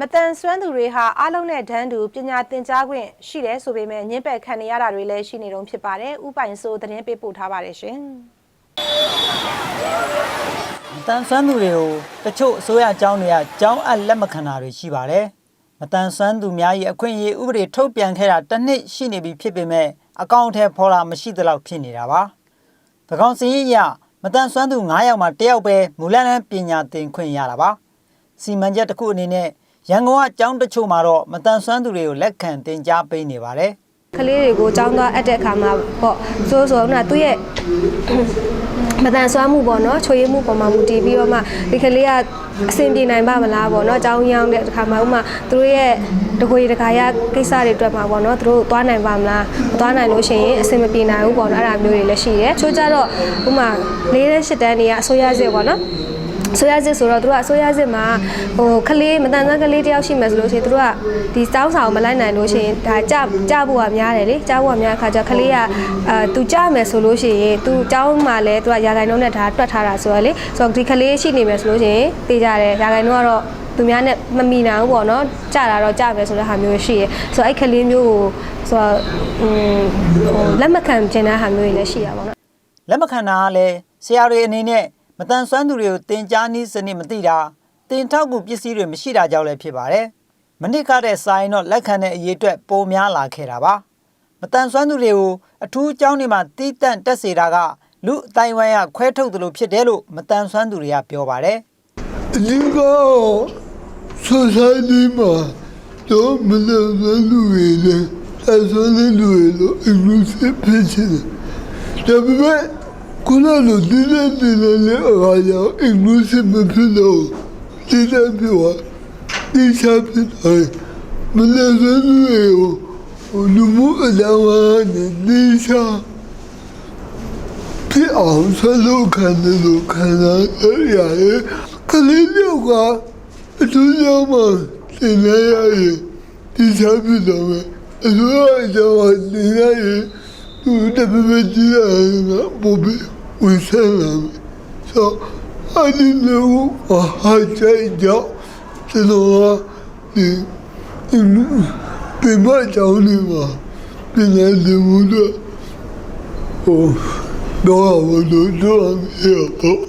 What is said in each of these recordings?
မတန်ဆွမ်းသူတွေဟာအားလုံးနဲ့တန်းတူပညာသင်ကြားခွင့်ရှိတယ်ဆိုပေမဲ့ညှင်းပယ်ခံနေရတာတွေလည်းရှိနေတုန်းဖြစ်ပါတယ်။ဥပိုင်ဆိုသတင်းပေးပို့ထားပါတယ်ရှင်။မတန်ဆွမ်းသူတွေကိုတချို့အစိုးရအကြောင်းတွေကကြောင်းအပ်လက်မခံတာတွေရှိပါတယ်။မတန်ဆွမ်းသူများ၏အခွင့်အရေးဥပဒေထုတ်ပြန်ခဲ့တာတစ်နှစ်ရှိနေပြီဖြစ်ပေမဲ့အကောင့်ထဲဖော်လာမရှိသလောက်ဖြစ်နေတာပါ။သကောင်စည်ရမတန်ဆွမ်းသူ9ယောက်မှာ1ယောက်ပဲမူလတန်းပညာသင်ခွင့်ရတာပါ။စီမံချက်တစ်ခုအနေနဲ့ ရန်ကုန်ကအကြောင်းတချို့မှာတော့မတန်ဆွမ်းသူတွေကိုလက်ခံတင် जा ပေးနေပါတယ်။ ကလေးတွေကိုចောင်းသွားအပ်တဲ့အခါမှာပေါ့ဆိုဆိုတော့သူ့ရဲ့ မတန်ဆွမ်းမှုပေါ့နော်ချွေရမှုပေါ်မှာမူတည်ပြီးတော့မှဒီကလေးကအဆင်ပြေနိုင်ပါမလားပေါ့နော်ចောင်းရောင်းတဲ့အခါမှာဥမာသူတို့ရဲ့တခွေတခါရကိစ္စတွေအတွက်မှာပေါ့နော်သူတို့သွားနိုင်ပါမလားမသွားနိုင်လို့ရှိရင်အဆင်မပြေနိုင်ဘူးပေါ့နော်အဲ့ဒါမျိုးတွေလည်းရှိတယ်ချိုးကြတော့ဥမာ၄တဲ့၈တန်းတွေကအစိုးရစစ်ပေါ့နော် ဆိုရစစ်ဆိုတော့သူတို့ကအစိုးရစစ်မှာဟိုကလေးမတန်ဆန်းကလေးတယောက်ရှိမယ်ဆိုလို့ရှိရင်သူတို့ကဒီစောင်းဆောင်မလိုက်နိုင်လို့ရှိရင်ဒါကြကြဖို့ကများတယ်လေကြဖို့ကများတဲ့အခါကျကလေးကအာသူကြမယ်ဆိုလို့ရှိရင်သူเจ้าမှာလဲသူကရာဂိုင်နှုန်းနဲ့ဒါတွက်ထားတာဆိုတော့လေဆိုတော့ဒီကလေးရှိနေမယ်ဆိုလို့ရှိရင်တေးကြတယ်ရာဂိုင်နှုန်းကတော့သူများနဲ့မမီနိုင်ဘူးပေါ့နော်ကြတာတော့ကြမယ်ဆိုတဲ့ဟာမျိုးရှိရယ်ဆိုတော့အဲ့ကလေးမျိုးကိုဆိုတော့อืมဟိုလက်မခံကျင်တဲ့ဟာမျိုးတွေလည်းရှိရပါတော့ လက်မခံတာကလည်းဆရာတွေအနေနဲ့ မတန်ဆွမ်းသူတွေကိုတင် जा နည်းစနစ်မသိတာတင်ထောက်ကူပစ္စည်းတွေမရှိတာကြောင့်လည်းဖြစ်ပါတယ်။မနစ်ကတဲ့စာရင်တော့လက်ခံတဲ့အရေးအတွက်ပိုများလာခဲ့တာပါ။မတန်ဆွမ်းသူတွေကိုအထူးအကြောင်းတွေမှာတီးတန့်တက်စေတာကလူအတိုင်းဝိုင်းကခွဲထုတ်တယ်လို့ဖြစ်တယ်လို့မတန်ဆွမ်းသူတွေကပြောပါတယ်အဓိက society မှာတော့မလန်တဲ့လူတွေလည်းအစွမ်းတဲ့လူတွေလို့ inclusive ဖြစ်ချင်တယ်ဒါပေမဲ့ ခုနလိုဒီနေ့ဒီနေ့လည်းအားရ inclusive မဖြစ်လို့ဒီနေ့ပြောဒီချက်ဖြစ်တယ်မလန်တဲ့လူတွေကိုလူမှုအကြောင်းနဲ့ဒီချက်ဖြစ်အောင်ဆက်လုပ်ခံတယ်လို့ခံစားရတယ်ကလေးမျိုးကအထူးကြောင့်မှသင်ရရင်ဒီစားပြတော့မယ်အစိုးရအကြောင်းသင်ရရင်သူတပည့်ပကြည့်ရရင်ပို့ပြီး ဝင်ဆန်းလာမယ်ဆိုအဒီလိုဟာချိုင်ကြောင့်ကျွန်တော်ကဒီပြင်မကြောင်းနေမှာပြင်ရတဲ့မှုတော့ဟိုတော့ဘယ်လိုတော့ရတော့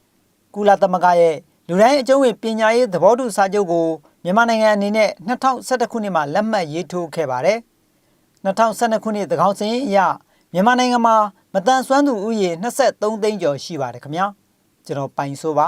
။ကုလသမဂ္ဂရဲ့လူတိုင်းအကျုံးဝင်ပညာရေးသဘောတူစာချုပ်ကိုမြန်မာနိုင်ငံအနေနဲ့2011ခုနှစ်မှာလက်မှတ်ရေးထိုးခဲ့ပါတယ်။2012ခုနှစ်သကောင်စင်းအရမြန်မာနိုင်ငံမှာ မတန်ဆွမ်းသူဥယေ23သိန်းကျော်ရှိပါတယ်ခင်ဗျာကျွန်တော်ပိုင်ဆိုပါ